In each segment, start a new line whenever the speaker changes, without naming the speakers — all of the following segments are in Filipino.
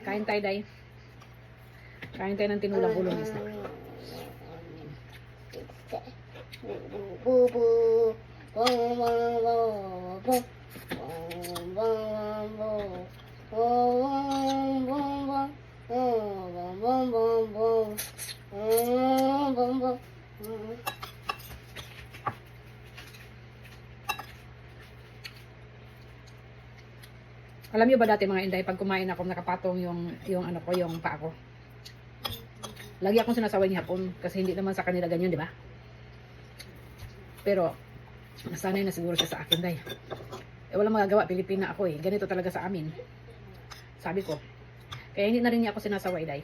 Kain tayo, day. Kain tayo ng tinulang ulo ng isda.
Bubu. Bong bong bong
Alam niyo ba dati mga inday, pag kumain ako, nakapatong yung, yung ano ko, yung paa ko. Lagi akong sinasaway ni hapon kasi hindi naman sa kanila ganyan, di ba? Pero, nasanay na siguro siya sa akin, day. Eh, walang magagawa, Pilipina ako eh. Ganito talaga sa amin. Sabi ko. Kaya hindi na rin niya ako sinasaway, day.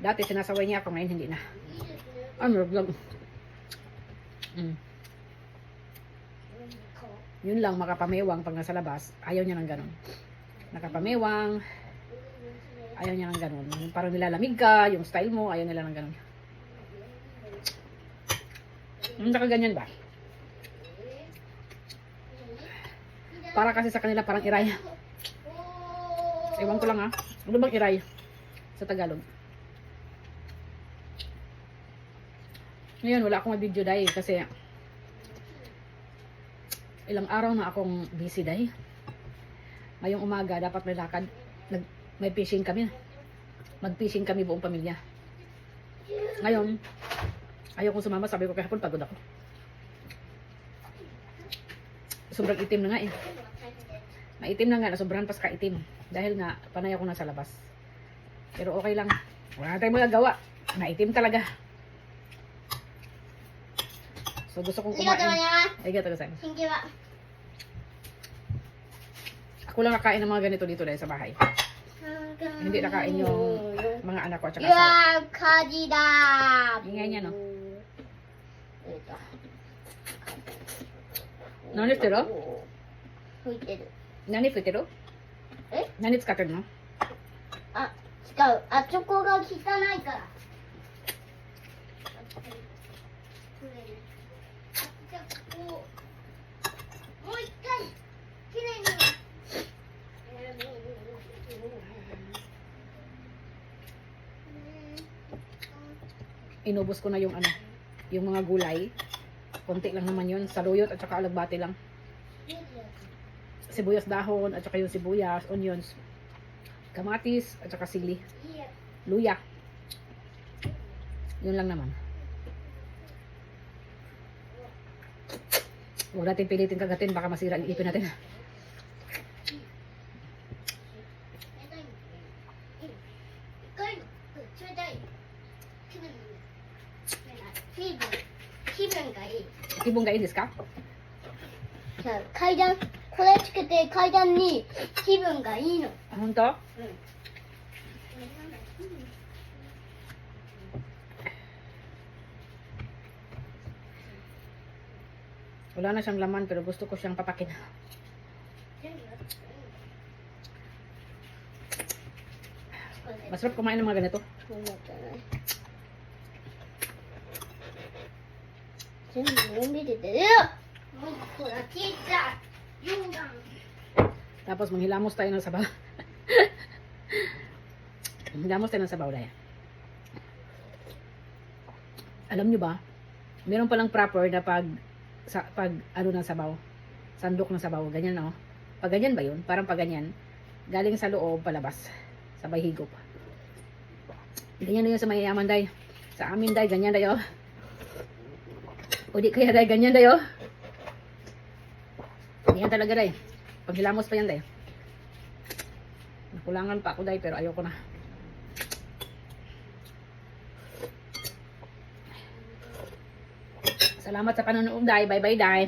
Dati sinasaway niya ako, ngayon hindi na. Ano, vlog. Mm. Yun lang, makapamewang pag nasa labas, ayaw niya ng ganun. Nakapamewang, ayaw niya ng ganun. Yung Parang nilalamig ka, yung style mo, ayaw nila ng ganun. Yung saka ganyan ba? Para kasi sa kanila parang iray. Ewan ko lang ha. Ano bang iray? Sa Tagalog. Ngayon, wala akong video dahil kasi ilang araw na akong busy dahil. Ngayong umaga, dapat may lakad. Nag, may fishing kami. Mag-fishing kami buong pamilya. Ngayon, ayaw kong sumama. Sabi ko kahapon, pagod ako. Sobrang itim na nga eh. Maitim na nga, nasobrahan pas kaitim. Dahil nga, panay ako nasa labas. Pero okay lang. Wala tayong magagawa. Maitim talaga. So gusto kong
ありがとうござ
kumain.
います。
Ay, gato kasi.
新規は。
Ako lang nakain ng mga ganito dito dahil sa bahay. Hindi nakain yung mga anak ko at saka
You
asawa.
are 火事だ。
Ingay niya, no?
えっと
Nani tiro?
吹いてる。
Nani futiro?
え
Nani tsukatte no?
あ、違う。あそこが汚いから。
Inubos ko na yung ano, yung mga gulay. Konti lang naman yun. Saluyot at saka alagbati lang. Sibuyas dahon at saka yung sibuyas, onions, kamatis at saka sili. Luya. Yun lang naman. Huwag natin pilitin kagatin, baka masira ang ipin natin. Iti bungain desu ka?
じゃあ階段これつけて階段に気分がいいの。
Ah, honto?
うん。
Wala na siyang laman pero gusto ko siyang papakin. Masarap kumain ng mga ganito.
そ
Tapos manghilamos tayo ng sabaw. manghilamos tayo ng sabaw dahil. Alam nyo ba, meron palang proper na pag, sa, pag ano ng sabaw, sandok ng sabaw, ganyan no? Pag ganyan ba yun? Parang pag ganyan, galing sa loob, palabas, sabay higop. Ganyan na yun sa mayayaman day. Sa amin day, ganyan day oh. O di kaya day, ganyan day oh. Ganyan talaga day. Paghilamos pa yan day. Nakulangan pa ako day, pero ayoko na. Salamat sa panonood day. Bye bye day.